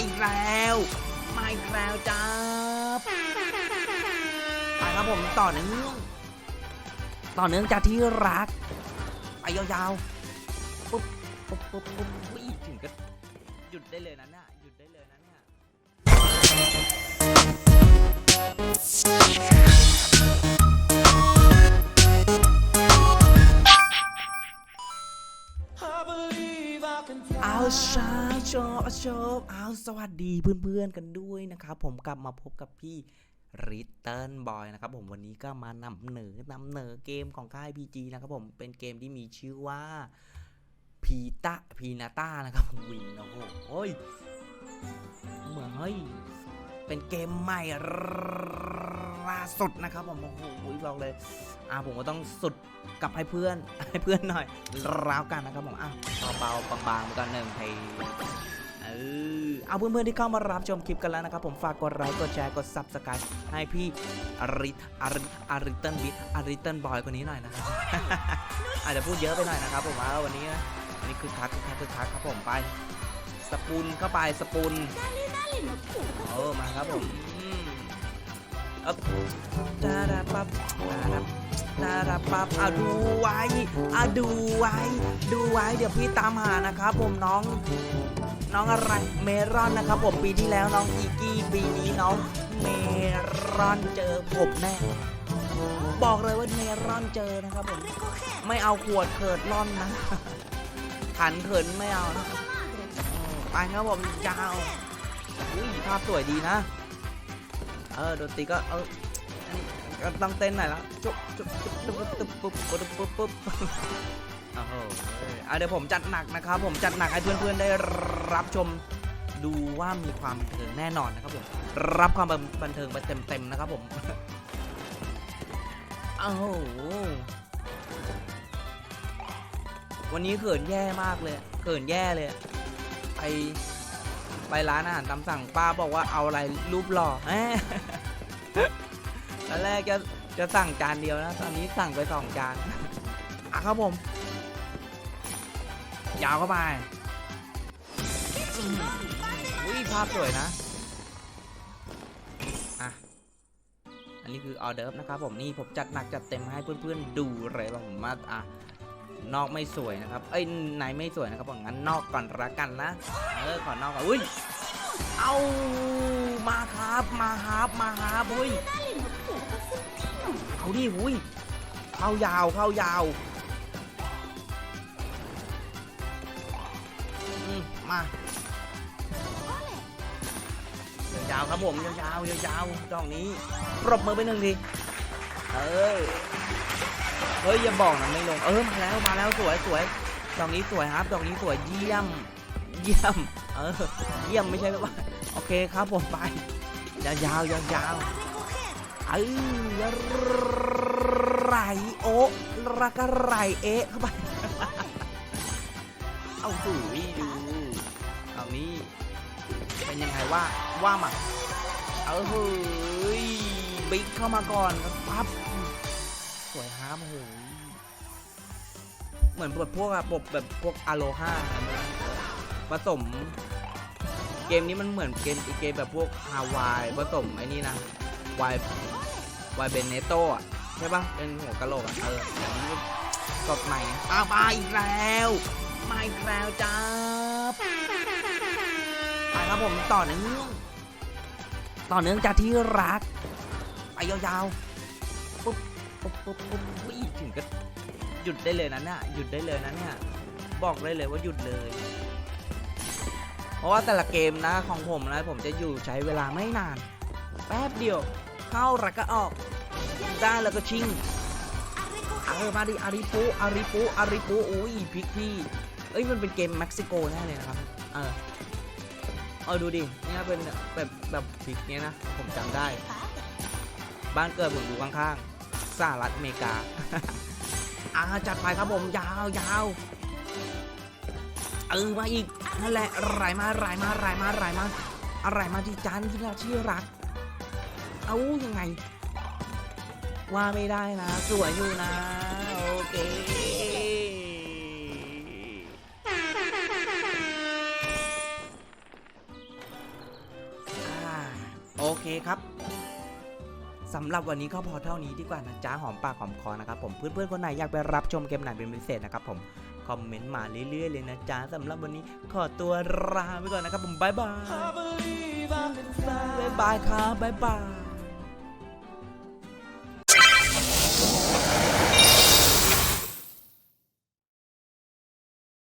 อีกแล้วมาอีกแล้วจ้าไปครับผมต่อเนื่องต่อเนื่องจากที่รักไปยาวๆปุ๊บปุ๊บปุ๊บปุ๊บอุ๊ยถึงก็หยุดได้เลยนะเนี่ยหยุดได้เลยนะเนี่ย ชว์โชว์เอาสวัสดีเพื่อนๆกันด้วยนะครับ ผมกลับมาพบกับพี่ริตเติลบอยนะครับผมวันนี้ก็มานำเหนือนำเหนือเกมของค่าย PG นะครับผมเป็นเกมที่มีชื่อว่าพีตาพีนาต้านะครับผมวินโอ้โหโอ้ยเหมือนเฮ้ยเป็นเกมใหม่ล่าสุดนะครับผมโอ้โหบอกเลยอ่าผมก็ต้องสุดกลับให้เพื่อนให้เพื่อนหน่อยราวกันนะครับผมอะเบาๆบางๆก่อนหนึ่งเพลง เออเอาเพื่อนๆที่เข้ามารับชมคลิปกันแล้วนะครับผมฝากกดไลค์กดแชร์กด subscribe ให้พี่อาริอาริอาริเติลบิอาริเติลบอยคนนี้หน่อยนะครับอาจจะพูดเยอะไปหน่อยนะครับผมว่าวันนี้นะอันนี้คือคักคือคักคือคักครับผมไปสปูนเข้าไปสปูนเออมาครับผมอืมเอ๊บดาดาปั๊บดาดาดาราปับอะดูไว้อะดูไว้ ดูไว้เดี๋ยวพี่ตามหานะครับผมน้อง น้องอะไรเมรอนนะครับผมปีที่แล้วน้องอีกี้ปีนี้น้องเมรอนเจอผมแน่บอกเลยว่าเมรอนเจอนะครับผมไม่เอาขวดเขิดร่อนนะขันเขินไม่เอานะไปครับผมยาวอุ้ยภาพสวยดีนะ เออดนตรีก็เออต้องเต้นหน่อยละจุ๊บจุ๊บจุ๊บจุ๊บจุ๊บปุ๊บปุ๊บปุ๊บ โอ้โหเอาเดี๋ยวผมจัดหนักนะครับ ผมจัดหนักให้เพื่อนๆได้รับชมดูว่ามีความบันเทิงแน่นอนนะครับผมรับความบันเทิงไปเต็มๆนะครับผมโอ้โหวันนี้เขินแย่มากเลยเขินแย่เลย ไปไปร้านอาหารตามสั่งป้าบอกว่าเอาอะไรรูปหล่อแหมตอนแรกจะจะสั่งจานเดียวนะ ตอนนี้สั่งไปสองจานอะครับผม ยาวเข้าไปอุ้ยภาพสวยนะ อะ อันนี้คือออเดิร์ฟนะครับผมนี่ผมจัดหนักจัดเต็มให้เพื่อนๆดูเลยว่าผมมาอะนอกไม่สวยนะครับ เอ้ยในไม่สวยนะครับผมงั้นนอกก่อนละกันนะ เออขอนอกก่อนอุ้ย เอามาครับมาครับมาครับอุ้ย เอาดิหุยเข้ายาวเข้ายาว มายาวๆครับผมยาวๆยาวๆดอกนี้ปรบมือไปหนึ่งทีเออเฮ้ยอย่าบอกนะไม่ลงเออมาแล้วมาแล้วสวยสวยดอกนี้สวยครับดอกนี้สวยเยี่ยม เยี่ยม เออ เยี่ยมไม่ใช่ว่าโอเคครับผมไปยาวๆยาวเอ้ยไหลโอรักไหลเอะเข้าไป เอาดูดูเอานี้เป็นยังไงว่าว่ามาเออเฮ้ยบิ๊กเข้ามาก่อนปั๊บสวยฮาร์มโอ้โหเหมือนบทพวกอะบบแบบพวกอโลฮาผสม เกมนี้มันเหมือนเกมอีกเกมแบบพวกฮาวายผสมไอ้นี่นะวายวายเบนเนโตอะใช่ปะเป็นหัวกะโหลกอะเอออย่างนี้สดใหม่อ้าวมาอีกแล้ว มาอีกแล้วจ้าบไปครับผมต่อเนื่องต่อเนื่องจากที่รัก ไปยาวๆ ปุ๊บปุ๊บปุ๊บปุ๊บอุ๊ยถึงก็หยุดได้เลยนะเนี่ยหยุดได้เลยนะเนี่ยบอกได้เลยว่าหยุดเลย เพราะว่าแต่ละเกมนะของผมนะผมจะอยู่ใช้เวลาไม่นาน แป๊บเดียว เข้าแล้วก็ออก ได้แล้วก็ชิง เออมาดิอาริปุอาริปุอาริปุอุ้ยพริกพี่เอ้ยมันเป็นเกมเม็กซิโกแน่เลยนะครับเออเออดูดิเนี่ยเป็นแบบแบบพริกเนี้ยนะผมจำได้ บ้านเกิดผมอยู่ข้างๆสหรัฐอเมริกาอ่าจัดไปครับผมยาวยาวเออมาอีกนั่นแหละไหลมาไหลมาไหลมาไหลมาอะไรมาที่จานที่เราที่รัก เอายังไง ว่าไม่ได้นะ สวยอยู่นะ โอเคโอเคครับสำหรับวันนี้ก็พอเท่านี้ดีกว่านะจ๊ะหอมปากหอมคอนะครับผมเพื่อนๆคนไหนอยากไปรับชมเกมไหนเป็นพิเศษนะครับผมคอมเมนต์มาเรื่อยๆเลยนะจ๊ะสำหรับวันนี้ขอตัวลาไปก่อนนะครับผมบายบายบายบายครับบายบาย